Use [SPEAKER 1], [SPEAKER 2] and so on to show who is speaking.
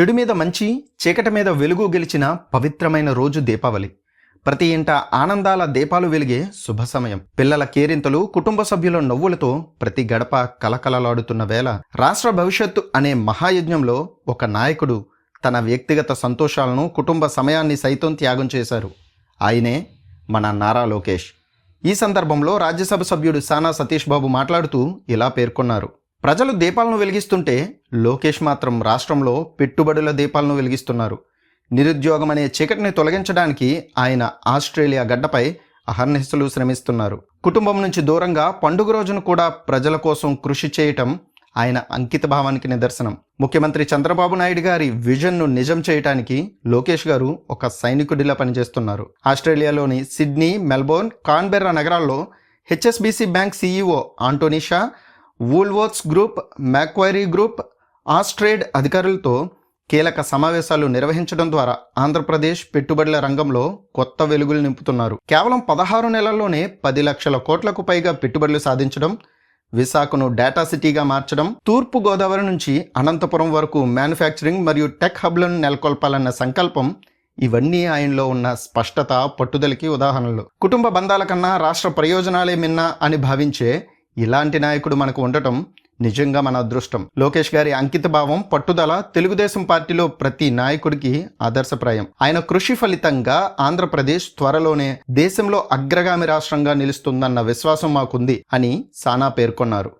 [SPEAKER 1] చెడు మీద మంచి చీకటి మీద వెలుగు గెలిచిన పవిత్రమైన రోజు దీపావళి. ప్రతి ఇంట ఆనందాల దీపాలు వెలిగే శుభ సమయం. పిల్లల కేరింతలు కుటుంబ సభ్యుల నవ్వులతో ప్రతి గడప కలకలలాడుతున్న వేళ రాష్ట్ర భవిష్యత్తు అనే మహాయజ్ఞంలో ఒక నాయకుడు తన వ్యక్తిగత సంతోషాలను కుటుంబ సమయాన్ని సైతం త్యాగం చేశారు. ఆయనే మన నారా లోకేష్. ఈ సందర్భంలో రాజ్యసభ సభ్యుడు సానా సతీష్ బాబు మాట్లాడుతూ ఇలా పేర్కొన్నారు. ప్రజలు దీపాలను వెలిగిస్తుంటే లోకేష్ మాత్రం రాష్ట్రంలో పెట్టుబడుల దీపాలను వెలిగిస్తున్నారు. నిరుద్యోగం అనే చీకటిని తొలగించడానికి ఆయన ఆస్ట్రేలియా గడ్డపై అహర్నిశలు శ్రమిస్తున్నారు. కుటుంబం నుంచి దూరంగా పండుగ రోజును కూడా ప్రజల కోసం కృషి చేయటం ఆయన అంకిత భావానికి నిదర్శనం. ముఖ్యమంత్రి చంద్రబాబు నాయుడు గారి విజన్ను నిజం చేయటానికి లోకేష్ గారు ఒక సైనికుడిలా పనిచేస్తున్నారు. ఆస్ట్రేలియాలోని సిడ్నీ మెల్బోర్న్ కాన్బెర్రా నగరాల్లో HSBC bank CEO Antony Shaw Woolworths group Macquarie group Austrade అధికారులతో కీలక సమావేశాలు నిర్వహించడం ద్వారా ఆంధ్రప్రదేశ్ పెట్టుబడుల రంగంలో కొత్త వెలుగులు నింపుతున్నారు. కేవలం పదహారు నెలల్లోనే పది లక్షల కోట్లకు పైగా పెట్టుబడులు సాధించడం విశాఖను డేటా సిటీగా మార్చడం తూర్పు గోదావరి నుంచి అనంతపురం వరకు మ్యానుఫ్యాక్చరింగ్ మరియు టెక్ హబ్లను నెలకొల్పాలన్న సంకల్పం ఇవన్నీ ఆయనలో ఉన్న స్పష్టత పట్టుదలకి ఉదాహరణలు. కుటుంబ బంధాల కన్నా రాష్ట్ర ప్రయోజనాలే మిన్నా అని భావించే ఇలాంటి నాయకుడు మనకు ఉండటం నిజంగా మన అదృష్టం. లోకేష్ గారి అంకిత భావం పట్టుదల తెలుగుదేశం పార్టీలో ప్రతి నాయకుడికి ఆదర్శప్రాయం. ఆయన కృషి ఫలితంగా ఆంధ్రప్రదేశ్ త్వరలోనే దేశంలో అగ్రగామి రాష్ట్రంగా నిలుస్తుందన్న విశ్వాసం మాకుంది అని సానా పేర్కొన్నారు.